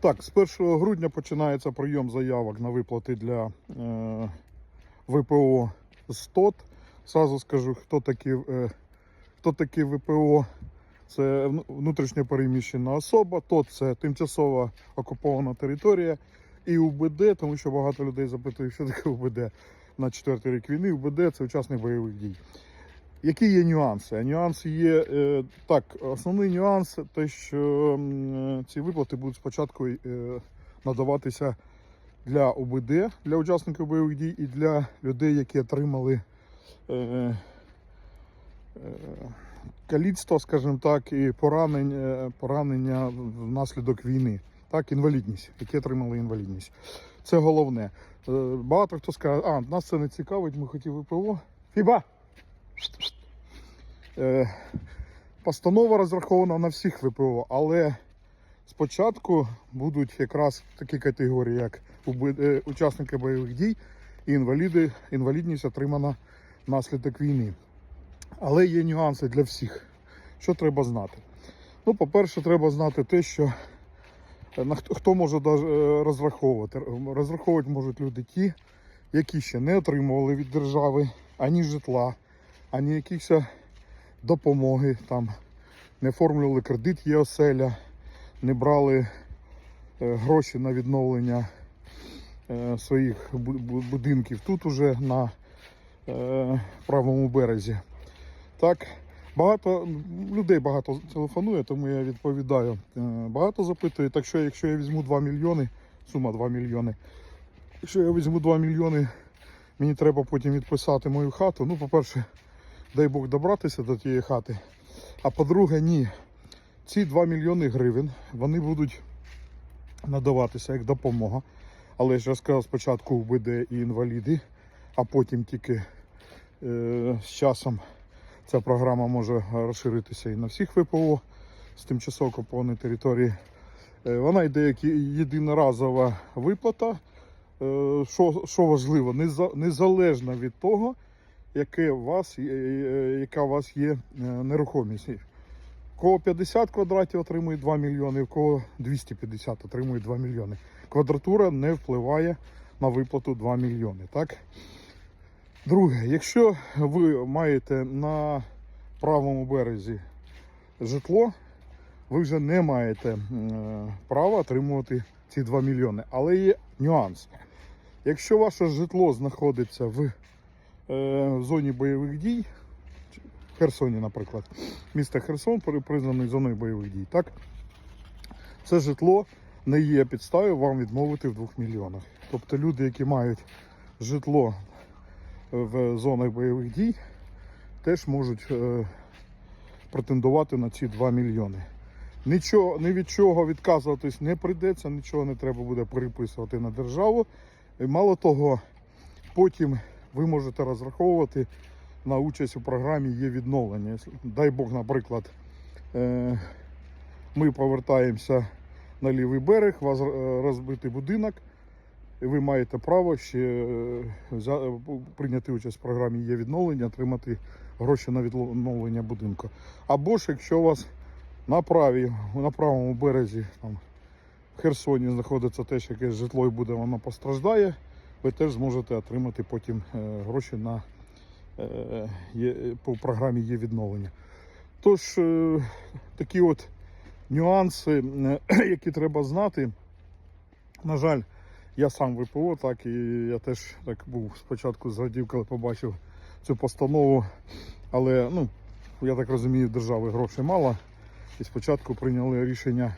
Так, з 1 грудня починається прийом заявок на виплати для е, ВПО з ТОТ. Сразу скажу, хто такі, е, хто такі ВПО. Це вну- внутрішньо переміщена особа, ТОТ це тимчасово окупована територія і УБД, тому що багато людей запитують, що таке УБД на четвертий рік війни. УБД це учасник бойових дій. Які є нюанси? А нюанси є е, так. Основний нюанс те, що е, ці виплати будуть спочатку е, надаватися для ОБД, для учасників бойових дій і для людей, які отримали каліцтво, скажімо так, і поранення, поранення внаслідок війни. Так, інвалідність, які отримали інвалідність. Це головне. Багато хто скаже, а нас це не цікавить, ми хотіли ВПО. Фіба! Е, Постанова розрахована на всіх ВПО, але спочатку будуть якраз такі категорії, як е, учасники бойових дій і інваліди, інвалідність отримана внаслідок війни. Але є нюанси для всіх. Що треба знати? Ну, по-перше, треба знати те, що е, на хто, може розраховувати. Розраховувати можуть люди ті, які ще не отримували від держави ані житла, ані якихось допомоги, там, не оформлювали кредит є оселя, не брали е, гроші на відновлення е, своїх бу- бу- будинків тут уже на е, правому березі. Так, багато людей багато телефонує, тому я відповідаю. Багато запитує, так що якщо я візьму 2 мільйони, сума 2 мільйони, якщо я візьму 2 мільйони, мені треба потім відписати мою хату. Ну, по-перше, дай Бог добратися до тієї хати. А по-друге, ні. Ці 2 мільйони гривень вони будуть надаватися як допомога. Але ж я сказав спочатку УБД і інваліди, а потім тільки е, з часом ця програма може розширитися і на всіх ВПО з тимчасово окупованої території. Е, вона йде як єдиноразова виплата. Е, що, що важливо, неза- незалежно від того, яке у вас, е, яка у вас є е, нерухомість. Кого 50 квадратів отримує 2 мільйони, у кого 250 отримує 2 мільйони. Квадратура не впливає на виплату 2 мільйони. Так? Друге, якщо ви маєте на правому березі житло, ви вже не маєте е, права отримувати ці 2 мільйони. Але є нюанс. Якщо ваше житло знаходиться в е, зоні бойових дій, в Херсоні, наприклад, місто Херсон при- признаний зоною бойових дій, так? Це житло не є підставою вам відмовити в 2 мільйонах. Тобто люди, які мають житло в зонах бойових дій, теж можуть е, претендувати на ці 2 мільйони. Нічого, ні від чого відказуватись не прийдеться, нічого не треба буде переписувати на державу. І мало того, потім ви можете розраховувати на участь у програмі є відновлення. Дай Бог, наприклад, е, ми повертаємося на лівий берег, у вас розбитий будинок, і ви маєте право ще е, прийняти участь в програмі є відновлення, отримати гроші на відновлення будинку. Або ж якщо у вас на праві, на правому березі там, в Херсоні знаходиться теж якесь житло і буде воно постраждає, ви теж зможете отримати потім е, гроші на е, по програмі є відновлення. Тож е, такі от нюанси, які треба знати. На жаль, я сам ВПО, так і я теж так був спочатку зрадів, коли побачив цю постанову. Але ну, я так розумію, держави грошей мало. І спочатку прийняли рішення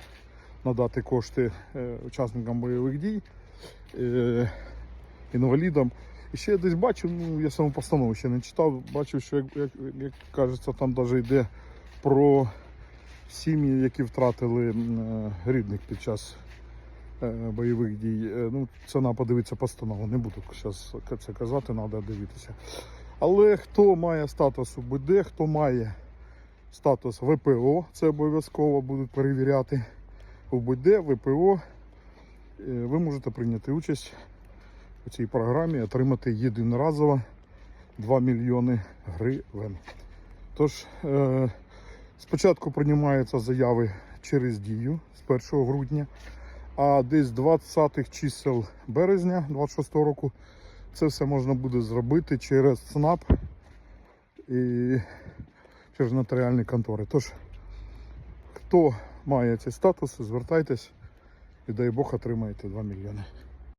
надати кошти учасникам бойових дій, інвалідам. І ще я десь бачив, ну я саму постанову ще не читав, бачив, що як, як, як кажеться, там навіть йде про сім'ї, які втратили е, рідних під час е, бойових дій. Е, Ну, це треба подивитися постанову. Не буду зараз це казати, треба дивитися. Але хто має статус УБД, хто має статус ВПО, це обов'язково будуть перевіряти УБД, ВПО. Ви можете прийняти участь у цій програмі, отримати єдиноразово 2 мільйони гривень. Тож, е, спочатку приймаються заяви через дію з 1 грудня, А десь 20-х чисел березня 26 року це все можна буде зробити через ЦНАП і через нотаріальні контори. Тож, хто має ці статуси, звертайтесь і дай Бог отримаєте 2 мільйони.